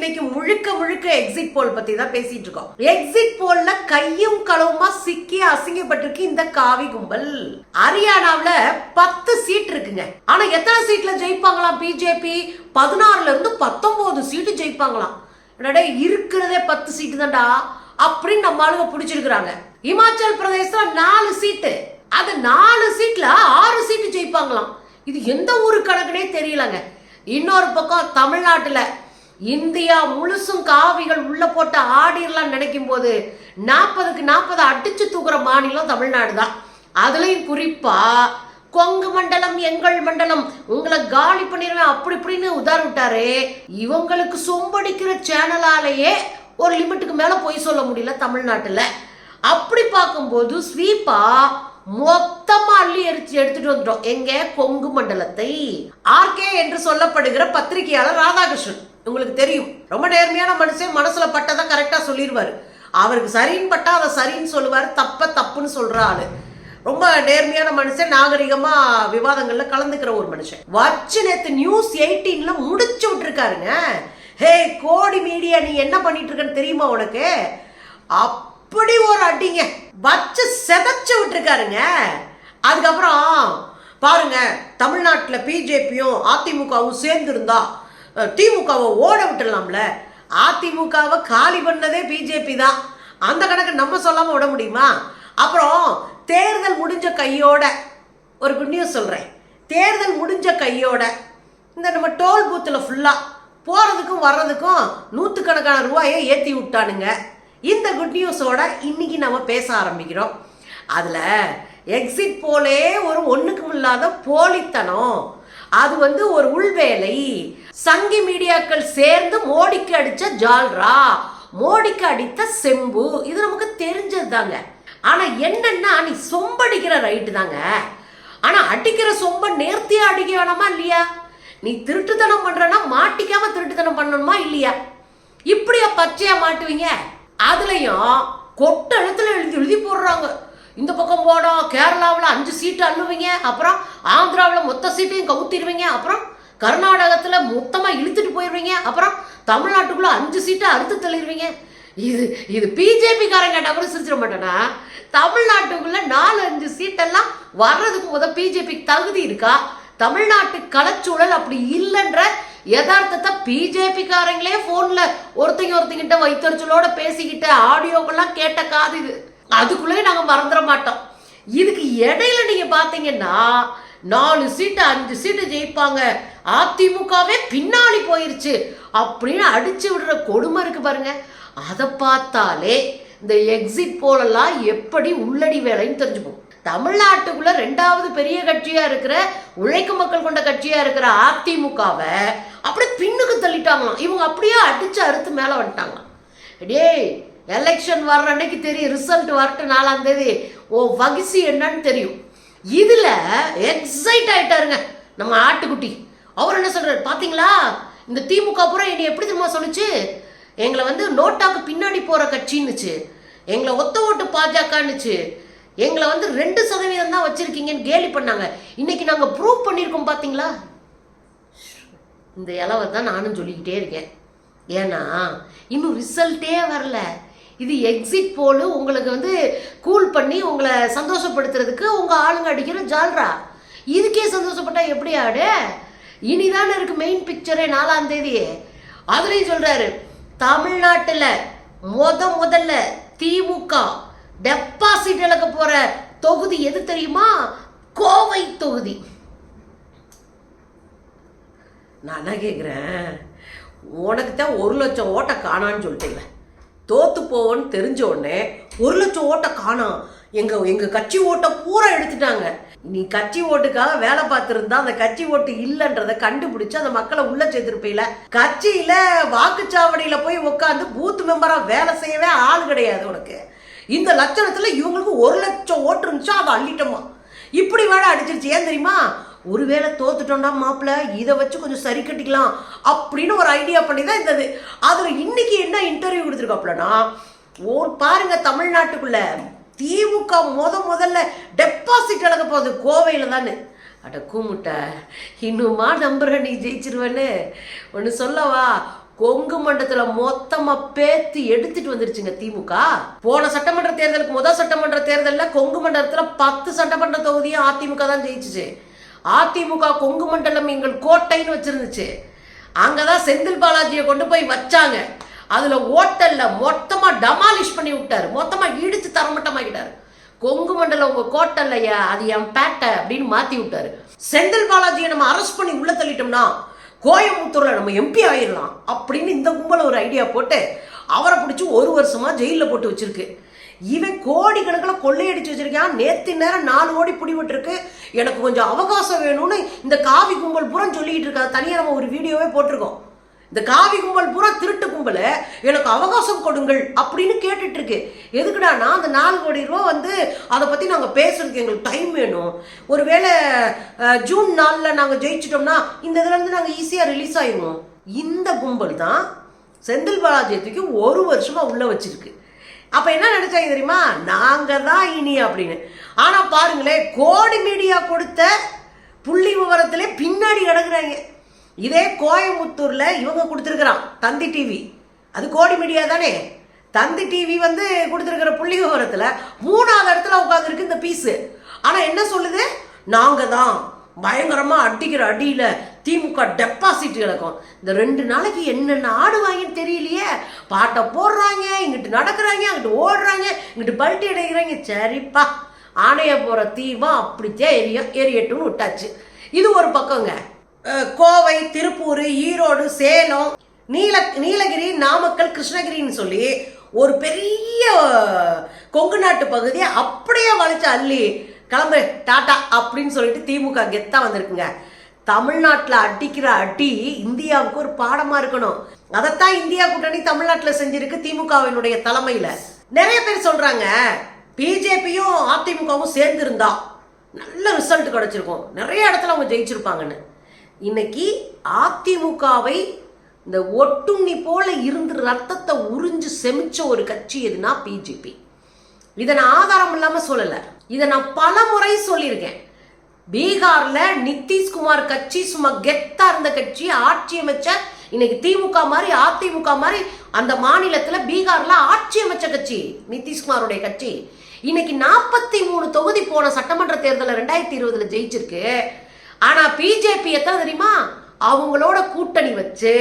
இன்னைக்கு முழுக்க முழுக்க எக்ஸிட் போல் பத்தி தான் பேசிட்டு இருக்கோம் எக்ஸிட் போல்ல கையும் களவுமா சிக்கி அசிங்கப்பட்டிருக்கு இந்த காவி கும்பல். ஹரியானாவுல பத்து சீட் இருக்குங்க. ஆனா எத்தனை சீட்ல ஜெயிப்பாங்களாம்? பிஜேபி பதினாறுல இருந்து பத்தொன்பது சீட்டு ஜெயிப்பாங்களாம். என்னடா இருக்கிறதே பத்து சீட்டு தான்டா அப்படின்னு நம்ம ஆளுங்க பிடிச்சிருக்கிறாங்க. இமாச்சல் பிரதேசத்துல நாலு சீட்டு அது நாலு சீட்ல ஆறு சீட்டு ஜெயிப்பாங்களாம். இது எந்த ஊரு கணக்குனே தெரியலங்க. இன்னொரு பக்கம் தமிழ்நாட்டுல இந்தியா முழுசும் காவிகள் உள்ள போட்டு ஆடிரலாம் நினைக்கும் போது நாற்பதுக்கு நாற்பது அடிச்சு தூக்குற மாநிலம் தமிழ்நாடு தான். அதுலயும் குறிப்பா கொங்கு மண்டலம் எங்கள் மண்டலம் உங்களை காலி பண்ணிடுவேன் அப்படி இப்படின்னு உதார விட்டாரு. இவங்களுக்கு சொம்படிக்கிற சேனலாலேயே ஒரு லிமிட்டுக்கு மேல போய் சொல்ல முடியல தமிழ்நாட்டுல. அப்படி பார்க்கும்போது ஸ்வீப்பா மொத்தமா அள்ளி எரிச்சு எடுத்துட்டு வந்துட்டோம். எங்க கொங்கு மண்டலத்தை? ஆர்கே என்று சொல்லப்படுகிற பத்திரிகையாளர் ராதாகிருஷ்ணன். உங்களுக்கு தெரியும். ரொம்ப நேர்மையான மனுஷன் மனசில் பட்டதை கரெக்டாக சொல்லிடுவார். அவருக்கு சரின்னு பட்டா அதை சரின்னு சொல்லுவார். தப்ப தப்புன்னு சொல்ற ரொம்ப நேர்மையான மனுஷன் நாகரிகமாக விவாதங்களில் கலந்துக்கிற ஒரு மனுஷன். வச்சு நேற்று நியூஸ் எயிட்டீனில் முடிச்சு விட்டுருக்காருங்க. ஹே கோடி மீடியா நீ என்ன பண்ணிட்டு இருக்கன்னு தெரியுமா உனக்கு? அப்படி ஒரு அடிங்க. வச்சு செதைச்சு விட்டுருக்காருங்க. அதுக்கப்புறம் பாருங்க தமிழ்நாட்டில் பிஜேபியும் அதிமுகவும் சேர்ந்துருந்தா திமுகவை ஓட விட்டுடலாம்ல? அதிமுகவை காலி பண்ணதே பிஜேபி தான். அந்த கணக்கு நம்ம சொல்லாமல் விட முடியுமா? அப்புறம் தேர்தல் முடிஞ்ச கையோட ஒரு குட் நியூஸ் சொல்கிறேன் தேர்தல் முடிஞ்ச கையோட இந்த நம்ம டோல் பூத்தில் ஃபுல்லாக போகிறதுக்கும் வர்றதுக்கும் நூற்றுக்கணக்கான ரூபாயை ஏற்றி விட்டானுங்க. இந்த குட் நியூஸோட இன்னைக்கு நம்ம பேச ஆரம்பிக்கிறோம். அதில் எக்ஸிட் போலே ஒரு ஒன்றுக்கும் இல்லாத போலித்தனம். அது வந்து ஒரு உள்வேலை சங்கி மீடியாக்கள் சேர்ந்து மோடிக்கு அடிச்ச ஜால்ரா மோடிக்கு அடித்த செம்பு இது நமக்கு தெரிஞ்சது தாங்க ஆனா என்னன்னா நீ சொம்படிக்கிற ரைட்டு தாங்க. ஆனா அடிக்கிற சொம்ப நேர்த்தியா அடிக்க வேணாமா இல்லையா? நீ திருட்டுத்தனம் பண்றனா மாட்டிக்காம திருட்டுத்தனம் பண்ணணுமா இல்லையா? இப்படியா பச்சையா மாட்டுவீங்க? அதுலயும் கொட்ட எழுத்துல எழுதி எழுதி போடுறாங்க. இந்த பக்கம் போடும் கேரளாவில் அஞ்சு சீட்டு அள்ளுவீங்க அப்புறம் ஆந்திராவில் மொத்த சீட்டையும் கவுத்திடுவீங்க அப்புறம் கர்நாடகத்தில் மொத்தமாக இழுத்துட்டு போயிடுவீங்க அப்புறம் தமிழ்நாட்டுக்குள்ளே அஞ்சு சீட்டை அறுத்து தள்ளிடுவீங்க. இது இது பிஜேபி காரங்க கேட்டால் கூட சிரிச்சிட மாட்டேன்னா தமிழ்நாட்டுக்குள்ள நாலு அஞ்சு சீட்டெல்லாம் வர்றதுக்கு முத பிஜேபிக்கு தகுதி இருக்கா? தமிழ்நாட்டு கலச்சூழல் அப்படி இல்லைன்ற யதார்த்தத்தை பிஜேபி காரங்களே ஒருத்தங்க ஒருத்தங்கிட்ட வைத்தறிச்சலோட பேசிக்கிட்ட ஆடியோக்கெல்லாம் கேட்ட காது இது. அதுக்குள்ளேயே நாங்கள் மறந்துட மாட்டோம். இதுக்கு இடையில நீங்க பாத்தீங்கன்னா நாலு சீட்டு அஞ்சு சீட்டு ஜெயிப்பாங்க. அதிமுகவே பின்னாடி போயிருச்சு. அப்படின்னு அடிச்சு விடுற கொடுமை இருக்கு பாருங்க. அதை பார்த்தாலே இந்த எக்ஸிட் போலெல்லாம் எப்படி உள்ளடி வேலைன்னு தெரிஞ்சுப்போம். தமிழ்நாட்டுக்குள்ள ரெண்டாவது பெரிய கட்சியா இருக்கிற உழைக்கும் மக்கள் கொண்ட கட்சியா இருக்கிற அதிமுகவை அப்படியே பின்னுக்கு தள்ளிட்டாங்களாம். இவங்க அப்படியே அடிச்சு அறுத்து மேல வந்துட்டாங்களாம். டேய் எலெக்ஷன் வர்ற அன்னைக்கு தெரியும் ரிசல்ட் வரட்டு நாலாம் தேதி. ஓ வகிசி என்னன்னு தெரியும். இதில் எக்ஸைட் ஆயிட்டாருங்க நம்ம ஆட்டுக்குட்டி. அவர் என்ன சொல்றாரு பாத்தீங்களா? இந்த திமுக புறம் என்னை எப்படி தெரியுமா சொல்லுச்சு? எங்களை வந்து நோட்டாக்கு பின்னாடி போற கட்சின்னுச்சு. எங்களை ஒத்த ஓட்டு பாஜகன்னுச்சு. எங்களை வந்து ரெண்டு சதவீதம் தான் வச்சிருக்கீங்கன்னு கேலி பண்ணாங்க. இன்னைக்கு நாங்க ப்ரூவ் பண்ணியிருக்கோம் பாத்தீங்களா? இந்த இலவை தான் நானும் சொல்லிக்கிட்டே இருக்கேன். ஏன்னா இன்னும் ரிசல்ட்டே வரல. இது எக்ஸிட் போலு உங்களுக்கு வந்து கூல் பண்ணி உங்களை சந்தோஷப்படுத்துறதுக்கு உங்க ஆளுங்க அடிக்கிற ஜால்ரா. இதுக்கே சந்தோஷப்பட்டா எப்படி ஆடு? இனிதானே இருக்கு மெயின் பிக்சரே நாலாம் தேதி அதுலயும் சொல்றாரு தமிழ்நாட்டுல முத முதல்ல திமுக டெபாசிட் இழக்க போற தொகுதி எது தெரியுமா? கோவை தொகுதி. நான் என்ன கேட்குறேன் உனக்கு தான் ஒரு லட்சம் ஓட்டை காணான்னு சொல்லிட்டீங்க தோத்து போவோன்னு தெரிஞ்ச உடனே ஒரு லட்சம் ஓட்டை காணோம். எங்க எங்க கட்சி ஓட்டை பூரா எடுத்துட்டாங்க. நீ கட்சி ஓட்டுக்காக வேலை பார்த்துருந்தா அந்த கட்சி ஓட்டு இல்லைன்றத கண்டுபிடிச்சு அந்த மக்களை உள்ள சேர்த்துருப்பீல. கட்சியில வாக்குச்சாவடியில போய் உட்காந்து பூத் மெம்பரா வேலை செய்யவே ஆள் கிடையாது உனக்கு. இந்த லட்சணத்துல இவங்களுக்கு ஒரு லட்சம் ஓட்டு இருந்துச்சா அதை அள்ளிட்டோமா. இப்படி வேலை அடிச்சிருச்சு. ஏன் தெரியுமா? ஒருவேளை தோத்துட்டோம்னா மாப்பிள்ள இதை வச்சு கொஞ்சம் சரி கட்டிக்கலாம் அப்படின்னு ஒரு ஐடியா பண்ணி தான் இருந்தது. அதில் இன்னைக்கு என்ன இன்டர்வியூ கொடுத்துருக்காப்புலனா ஓ பாருங்க தமிழ்நாட்டுக்குள்ள திமுக முத முதல்ல டெபாசிட் இழக்க போகுது கோவையில் தானே அட கூமுட்ட இன்னுமா நம்புற நீ ஜெயிச்சிருவேன்னு. ஒன்று சொல்லவா கொங்கு மண்டலத்தில் மொத்தமாக பேத்து எடுத்துட்டு வந்துருச்சுங்க திமுக. போன சட்டமன்ற தேர்தலுக்கு முதல் சட்டமன்ற தேர்தலில் கொங்கு மண்டலத்தில் பத்து சட்டமன்ற தொகுதியும் அதிமுக தான் ஜெயிச்சிச்சு. அதிமுக கொங்கு மண்டலம் எங்கள் கோட்டைன்னு வச்சிருந்துச்சு. அங்கதான் செந்தில் பாலாஜியை கொண்டு போய் வச்சாங்க. அதில் ஓட்டலில் மொத்தமாக டமாலிஷ் பண்ணி விட்டார். மொத்தமாக இடித்து தரமட்டமாகிட்டார் கொங்கு மண்டலம் உங்கள் கோட்டல்லையா அது என் பேட்டை அப்படின்னு மாற்றி விட்டார். செந்தில் பாலாஜியை நம்ம அரெஸ்ட் பண்ணி உள்ளே தள்ளிட்டோம்னா கோயம்புத்தூரில் நம்ம எம்பி ஆயிடலாம் அப்படின்னு இந்த கும்பல ஒரு ஐடியா போட்டு அவரை பிடிச்சி ஒரு வருஷமாக ஜெயிலில் போட்டு வச்சுருக்கு. இவன் கோடி கணக்கில் கொள்ளையடிச்சு வச்சிருக்கான். நேத்து நேரம் நாலு கோடி பிடிபட்டிருக்கு. எனக்கு கொஞ்சம் அவகாசம் வேணும்னு இந்த காவி கும்பல் புறம் சொல்லிக்கிட்டு இருக்கா. தனியாக நம்ம ஒரு வீடியோவே போட்டிருக்கோம். இந்த காவி கும்பல் பூரா திருட்டு கும்பலை எனக்கு அவகாசம் கொடுங்கள் அப்படின்னு கேட்டுட்டு இருக்கு எதுக்குடானா அந்த நாலு கோடி ரூபா வந்து அதை பற்றி நாங்கள் பேசுறதுக்கு எங்களுக்கு டைம் வேணும். ஒருவேளை ஜூன் நாளில் நாங்கள் ஜெயிச்சிட்டோம்னா இந்த இதுலேருந்து நாங்கள் ஈஸியாக ரிலீஸ் ஆயிடுவோம். இந்த கும்பல் தான் செந்தில் பாலாஜியத்துக்கு ஒரு வருஷமாக உள்ளே வச்சிருக்கு. அப்ப என்ன நினைச்சாங்க தெரியுமா? நாங்க தான் இனி அப்படின்னு. ஆனா பாருங்களேன் கோடி மீடியா கொடுத்த புள்ளி விவரத்திலே பின்னாடி கிடக்குறாங்க. இதே கோயம்புத்தூர்ல இவங்க கொடுத்துருக்குறான் தந்தி டிவி. அது கோடி மீடியா தானே? தந்தி டிவி வந்து கொடுத்துருக்கிற புள்ளி விவரத்துல மூணாவது இடத்துல உட்காந்துருக்கு இந்த பீஸு. ஆனா என்ன சொல்லுது? நாங்க தான் பயங்கரமாக அடிக்கிற அடியில் திமுக டெபாசிட் கிடக்கும் இந்த ரெண்டு நாளைக்கு என்னென்ன ஆடுவாங்கன்னு தெரியலையே. பாட்டை போடுறாங்க இங்கிட்டு நடக்கிறாங்க அங்கிட்டு ஓடுறாங்க இங்கிட்டு பல்ட்டி அடைக்கிறாங்க சரிப்பா ஆணைய போகிற தீமா அப்படித்தான் எரியும் எரியட்டும்னு விட்டாச்சு. இது ஒரு பக்கங்க. கோவை திருப்பூர் ஈரோடு சேலம் நீல நீலகிரி நாமக்கல் கிருஷ்ணகிரின்னு சொல்லி ஒரு பெரிய கொங்கு நாட்டு பகுதியை அப்படியே வளைச்சு அள்ளி கிளம்பு டாட்டா அப்படின்னு சொல்லிட்டு திமுக கெத்தா வந்திருக்குங்க. தமிழ்நாட்டில் அடிக்கிற அடி இந்தியாவுக்கு ஒரு பாடமா இருக்கணும். அதைத்தான் இந்தியா கூட்டணி தமிழ்நாட்டில் செஞ்சிருக்கு திமுகவினுடைய தலைமையில. நிறைய பேர் சொல்றாங்க பிஜேபியும் அதிமுகவும் சேர்ந்துருந்தா நல்ல ரிசல்ட் கிடைச்சிருக்கும். நிறைய இடத்துல அவங்க ஜெயிச்சிருப்பாங்கன்னு. இன்னைக்கு அதிமுகவை இந்த ஒட்டுண்ணி போல இருந்து ரத்தத்தை உறிஞ்சு செமிச்ச ஒரு கட்சி எதுனா பிஜேபி. இதை நான் ஆதாரம் இல்லாமல் சொல்லலை. இதை நான் பல முறை சொல்லியிருக்கேன். பீகார்ல நிதிஷ்குமார் கட்சி சும்மா கெத்தா இருந்த கட்சி ஆட்சி அமைச்ச இன்னைக்கு திமுக மாதிரி அதிமுக மாதிரி அந்த மாநிலத்துல பீகார்ல ஆட்சி அமைச்ச கட்சி நிதிஷ்குமாருடைய கட்சி. இன்னைக்கு நாற்பத்தி மூணு தொகுதி போன சட்டமன்ற தேர்தலில் ரெண்டாயிரத்தி இருபதுல ஜெயிச்சிருக்கு. ஆனா பிஜேபி எத்தனை தெரியுமா? அவங்களோட கூட்டணி வச்சு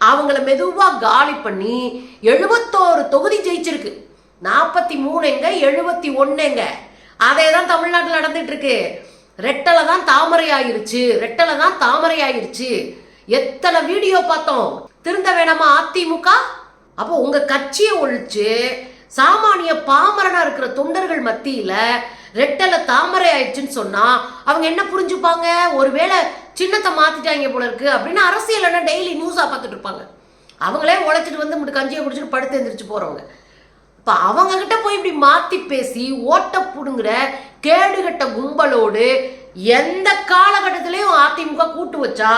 அவங்கள மெதுவா காலி பண்ணி எழுபத்தோரு தொகுதி ஜெயிச்சிருக்கு. நாற்பத்தி மூணு எங்க எழுபத்தி ஒன்னு எங்க? அதே தான் தமிழ்நாட்டில் நடந்துட்டு இருக்கு ரெட்டலை தான் தாமரை ஆயிருச்சு ரெட்டலை தான் தாமரை ஆயிருச்சு எத்தனை வீடியோ பார்த்தோம். திருந்த வேணாமா அதிமுக? அப்போ உங்க கட்சியை ஒழிச்சு சாமானிய பாமரனா இருக்கிற தொண்டர்கள் மத்தியில ரெட்டலை தாமரை ஆயிடுச்சுன்னு சொன்னா அவங்க என்ன புரிஞ்சுப்பாங்க? ஒருவேளை சின்னத்தை மாத்திட்டாங்க போல இருக்கு அப்படின்னு அரசியல் டெய்லி நியூஸா பார்த்துட்டு இருப்பாங்க. அவங்களே உழைச்சிட்டு வந்து இப்படி கஞ்சியை குடிச்சிட்டு படுத்து எந்திரிச்சு போறவங்க. இப்போ அவங்கக்கிட்ட போய் இப்படி மாற்றி பேசி ஓட்ட புடுங்குற கேடுகட்ட கும்பலோடு எந்த காலகட்டத்திலையும் அதிமுக கூட்டு வச்சா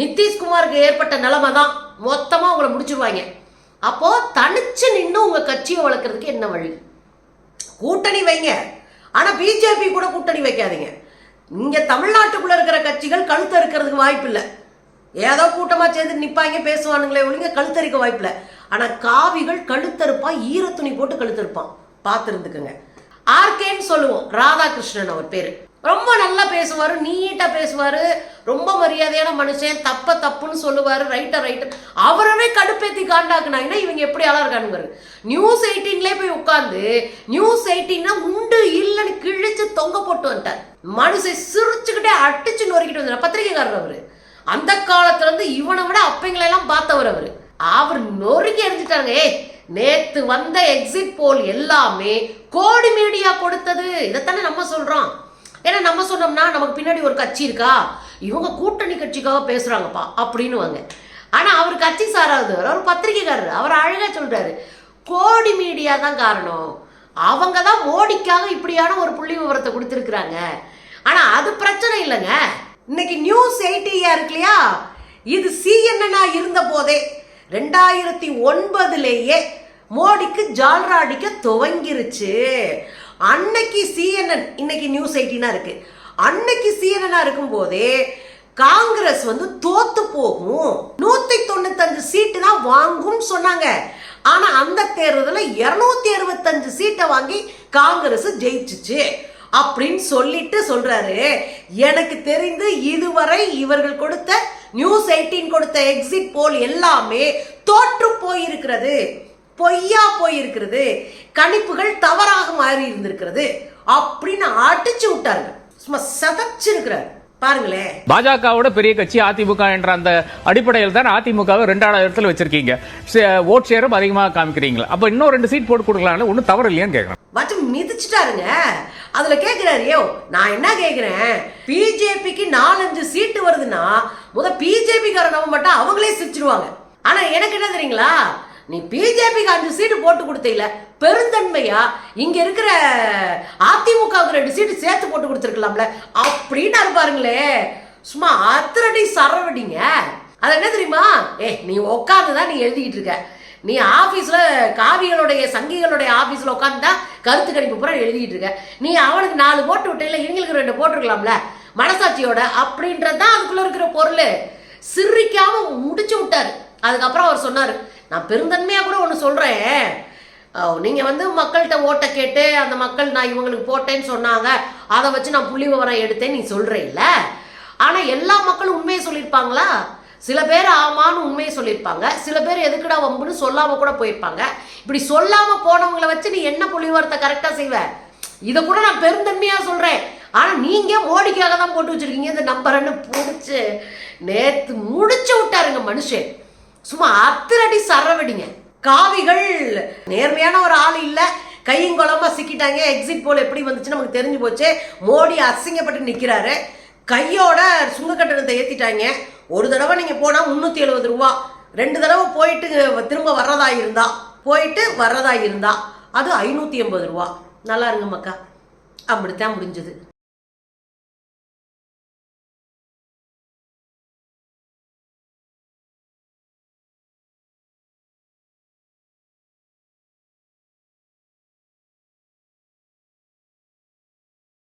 நிதிஷ்குமாருக்கு ஏற்பட்ட நிலைமை தான் மொத்தமாக உங்களை முடிச்சிருவாங்க. அப்போது தனிச்சு நின்று உங்கள் கட்சியை வளர்க்குறதுக்கு என்ன வழி? கூட்டணி வைங்க. ஆனால் பிஜேபி கூட கூட்டணி வைக்காதீங்க. இங்கே தமிழ்நாட்டுக்குள்ளே இருக்கிற கட்சிகள் கழுத்து இருக்கிறதுக்கு வாய்ப்பு இல்லை ஏதோ கூட்டமாக சேர்ந்து நிற்பாங்க பேசுவானுங்களே ஒழிங்க கழுத்தரிக்க வாய்ப்பில்லை. ஆனால் காவிகள் கழுத்தறுப்பான் ஈரத்துணி போட்டு கழுத்தறுப்பான். பார்த்துருந்துக்குங்க. ஆர்கேன்னு சொல்லுவோம். ராதாகிருஷ்ணன் அவர் பேர். ரொம்ப நல்லா பேசுவார் நீட்டாக பேசுவார் ரொம்ப மரியாதையான மனுஷன் தப்ப தப்புன்னு சொல்லுவார் ரைட்டர் ரைட்டு அவரவே கடுப்பேற்றி காண்டாக்குனாங்கன்னா இவங்க எப்படி ஆளாக இருக்கானுங்க நியூஸ் எயிட்டீன்லேயே போய் உட்காந்து நியூஸ் எயிட்டீன்னா உண்டு இல்லைன்னு கிழிச்சு தொங்க போட்டு வந்துட்டார். மனுஷன் சிரிச்சுக்கிட்டே அடிச்சு நொறுக்கிட்டு வந்தார் பத்திரிகைக்காரர் அவர். அந்த காலத்துலேருந்து இவனை விட அப்பங்களெல்லாம் பார்த்தவர் அவர். அவர் நொறுக்கி எரிஞ்சிட்டாங்க. ஏய் நேத்து வந்த எக்ஸிட் போல் எல்லாமே கோடி மீடியா கொடுத்தது. இதைத்தானே நம்ம சொல்றோம். ஏன்னா நம்ம சொன்னோம்னா நமக்கு பின்னாடி ஒரு கட்சி இருக்கா? இவங்க கூட்டணி கட்சிக்காக பேசுறாங்கப்பா அப்படின்னுவாங்க. ஆனா அவர் கட்சி சாராது. அவர் பத்திரிகைக்காரர். அவர் அழகா சொல்றாரு. கோடி மீடியா தான் காரணம். அவங்க தான் மோடிக்காக இப்படியான ஒரு புள்ளி விவரத்தை கொடுத்துருக்குறாங்க. ஆனா அது பிரச்சனை இல்லைங்க. இன்னைக்கு நியூஸ் எயிட்டியா இருக்கு இல்லையா? இது சிஎன்என்னா இருந்த போதே ரெண்டாயிரத்தி ஒன்பதுலேயே மோடிக்கு ஜால்ரா அடிக்க துவங்கிருச்சு. அன்னைக்கு சிஎன்என் இன்னைக்கு நியூஸ் எயிட்டினா இருக்கு. அன்னைக்கு சிஎன்எனா இருக்கும் போதே காங்கிரஸ் வந்து தோத்து போகும். நூத்தி தொண்ணூத்தஞ்சு சீட்டு தான் வாங்கும் சொன்னாங்க. ஆனா அந்த தேர்தலில் இருநூத்தி அறுபத்தஞ்சு சீட்டை வாங்கி காங்கிரஸ் ஜெயிச்சுச்சு. அப்படின்னு சொல்லிட்டு சொல்றாரு. எனக்கு தெரிந்து இதுவரை இவர்கள் கொடுத்த நியூஸ் எயிட்டீன் கொடுத்த எக்ஸிட் போல் எல்லாமே தோற்று போயிருக்கிறது. பொய்யா போயிருக்கிறது. கணிப்புகள் தவறாக மாறி இருந்திருக்கிறது அப்படின்னு அடிச்சு விட்டாருங்க. சும்மா சதச்சிருக்கிறார். பாருங்களேன். பாஜகவோட பெரிய கட்சி அதிமுக என்ற அந்த அடிப்படையில் தான் அதிமுகவை ரெண்டாவது இடத்துல வச்சிருக்கீங்க. ஓட் ஷேரும் அதிகமாக காமிக்கிறீங்களா. அப்ப இன்னும் ரெண்டு சீட் போட்டு கொடுக்கலாம்னு ஒன்றும் தவறு இல்லையான்னு கேட்குறேன் மிதிச்சிட்டாருங்க. அதுல கேக்குறாரு யோ நான் என்ன கேட்குறேன் பிஜேபிக்கு நாலஞ்சு சீட்டு வருதுன்னா முத பிஜேபி காரனவ மட்டும் அவங்களே சிரிச்சிருவாங்க. ஆனா எனக்கு என்ன தெரியுங்களா? நீ பிஜேபிக்கு அஞ்சு சீட்டு போட்டு கொடுத்தீல பெருந்தன்மையா? இங்க இருக்கிற அதிமுகவுக்கு ரெண்டு சீட்டு சேர்த்து போட்டு கொடுத்துருக்கலாம்ல. அப்படின்னு பாருங்களே. சும்மா அத்தரடி சரவடிங்க. அது என்ன தெரியுமா? ஏ நீ உட்காந்து தான் நீ எழுதிக்கிட்டு இருக்க. நீ ஆஃபீஸில் காவிகளுடைய சங்கிகளுடைய ஆஃபீஸில் உட்காந்துதான் கருத்து கணிப்பு பூரா எழுதிட்டு இருக்க. நீ அவனுக்கு நாலு போட்டு விட்டீங்களா இவங்களுக்கு ரெண்டு போட்டிருக்கலாம்ல. மனசாட்சியோட அப்படின்றது தான் அதுக்குள்ள இருக்கிற பொருள். சிரிக்காம முடிச்சு விட்டாரு. அதுக்கப்புறம் அவர் சொன்னார் நான் பெருந்தன்மையாக கூட ஒன்று சொல்கிறேன் நீங்கள் வந்து மக்கள்கிட்ட ஓட்டை கேட்டு அந்த மக்கள் நான் இவங்களுக்கு போட்டேன்னு சொன்னாங்க. அதை வச்சு நான் புள்ளி விவரம் எடுத்தேன் நீ சொல்கிறேன் இல்லை. ஆனால் எல்லா மக்களும் உண்மையை சொல்லியிருப்பாங்களா? சில பேர் ஆமான்னு உண்மையை சொல்லியிருப்பாங்க. சில பேர் எதுக்குடா வம்புன்னு சொல்லாமல் கூட போயிருப்பாங்க. இப்படி சொல்லாமல் போனவங்கள வச்சு நீ என்ன புள்ளிவரத்தை கரெக்டாக செய்வ? இதை கூட நான் பெருந்தன்மையாக சொல்கிறேன் ஆனால் நீங்கள் மோடிக்காக தான் போட்டு வச்சுருக்கீங்க. இந்த நம்பர்னு பிடிச்சி நேற்று முடிச்சு விட்டாருங்க மனுஷன். சும்மா அத்திரடி சரவடிங்க. காவிகள் நேர்மையான ஒரு ஆள் இல்லை. கையும் குழம்பா சிக்கிட்டாங்க. எக்ஸிட் போல் எப்படி வந்துச்சு நமக்கு தெரிஞ்சு போச்சு. மோடி அசிங்கப்பட்டு நிற்கிறாரு கையோட சுங்க கட்டணத்தை ஏற்றிட்டாங்க ஒரு தடவை நீங்கள் போனால் முந்நூற்றி எழுபது ரூபா. ரெண்டு தடவை போயிட்டு திரும்ப வர்றதா இருந்தா போயிட்டு வர்றதா இருந்தா அது ஐநூற்றி எண்பது ரூபா. நல்லா இருங்க மக்கா. அப்படித்தான் முடிஞ்சது.